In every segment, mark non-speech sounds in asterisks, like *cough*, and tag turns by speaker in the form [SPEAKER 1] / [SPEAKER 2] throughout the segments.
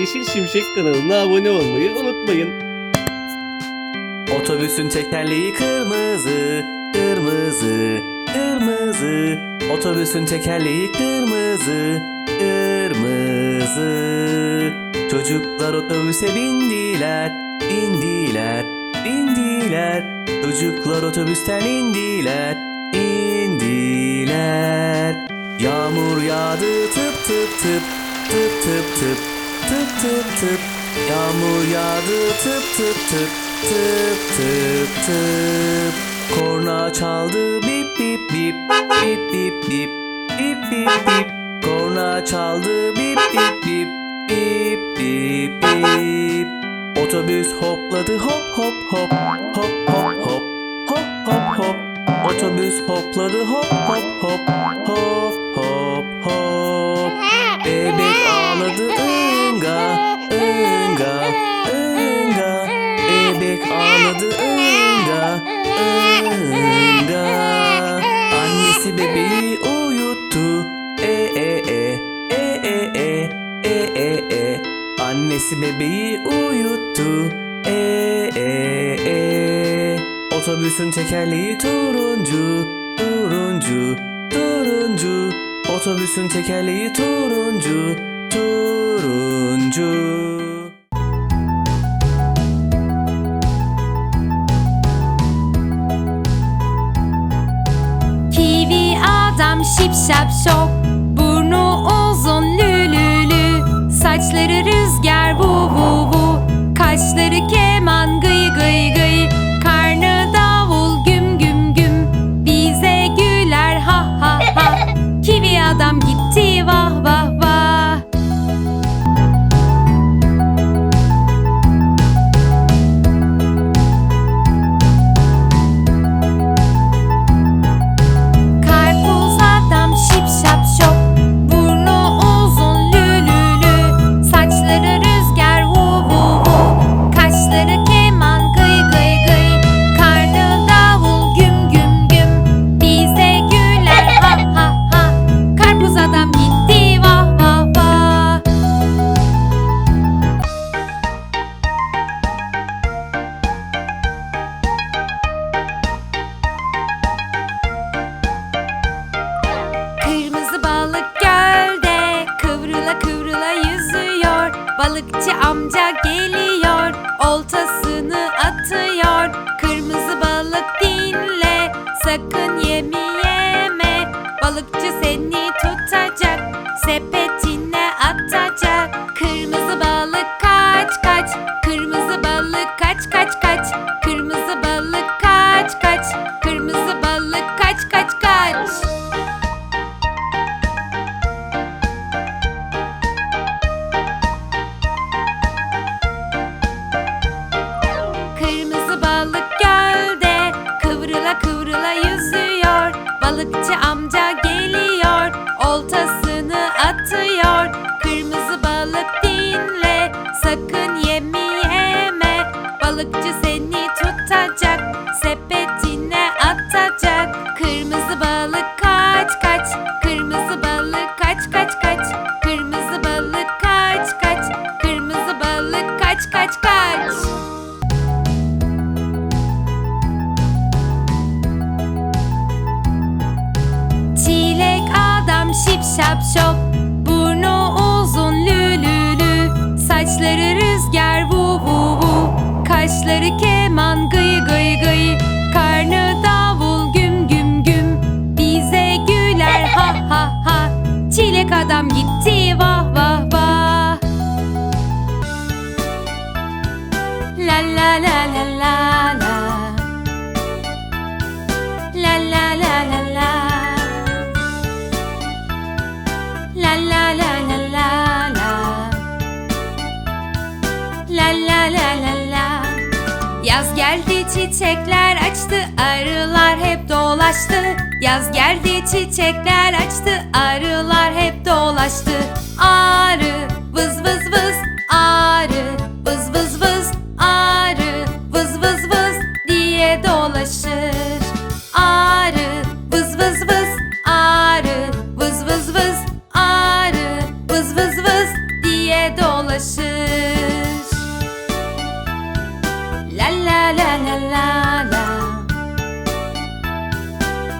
[SPEAKER 1] Yeşil Şimşek kanalına abone olmayı unutmayın.
[SPEAKER 2] Otobüsün tekerleği kırmızı, kırmızı, kırmızı. Otobüsün tekerleği kırmızı, kırmızı. Çocuklar otobüse bindiler, indiler, bindiler. Çocuklar otobüsten indiler, indiler. Yağmur yağdı tıp tıp tıp, tıp tıp tıp, tıp tıp tıp. Yağmur yağdı tıp tıp tıp, tıp tıp tıp. Korna çaldı bip bip bip, bip bip bip, bip bip bip. Korna çaldı bip bip bip, bip bip bip. Otobüs hopladı hop hop hop, hop hop hop, hop hop hop. Otobüs hopladı hop hop hop, hop hop hop. Annesi bebeği uyuttu. E e e. Otobüsün tekerleği turuncu, turuncu, turuncu. Otobüsün tekerleği turuncu, turuncu.
[SPEAKER 3] Kivi adam şip şap şop Saçları rüzgar vu vu vu. Kaşları keman gıy sakın yemi yeme. Balıkçı seni tutacak, sepetine atacak. Kırmızı balık Kırmızı balık kaç kaç, kırmızı balık kaç kaç kaç. Kırmızı balık kaç kaç, kırmızı balık kaç kaç kaç. Çilek adam şip şap şop. Burnu uzun lülülü. Saçları rüzgar vu vu vu. Kaşları keman gıy gıy gıy Çilek adam gitti vah vah vah La la la la la la La la la la la La la la la la la La la la la la Yaz geldi çiçekler açtı arılar hep dolaştı Yaz geldi çiçekler açtı arılar hep dolaştı. Arı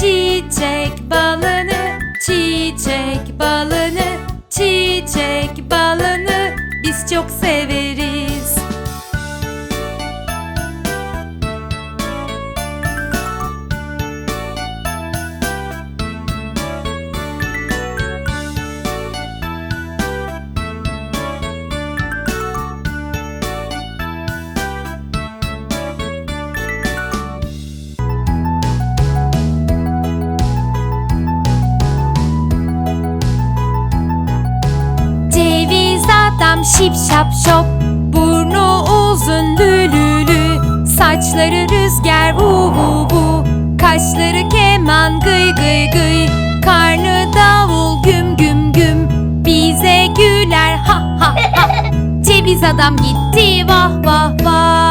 [SPEAKER 3] Çiçek balını, çiçek balını, çiçek balını biz çok severiz. Adam şip şap şop Burnu uzun lülülü. Saçları rüzgar vu vu Kaşları keman gıy gıy gıy. Karnı davul güm güm güm. Bize güler ha ha ha. *laughs* Ceviz adam gitti vah vah vah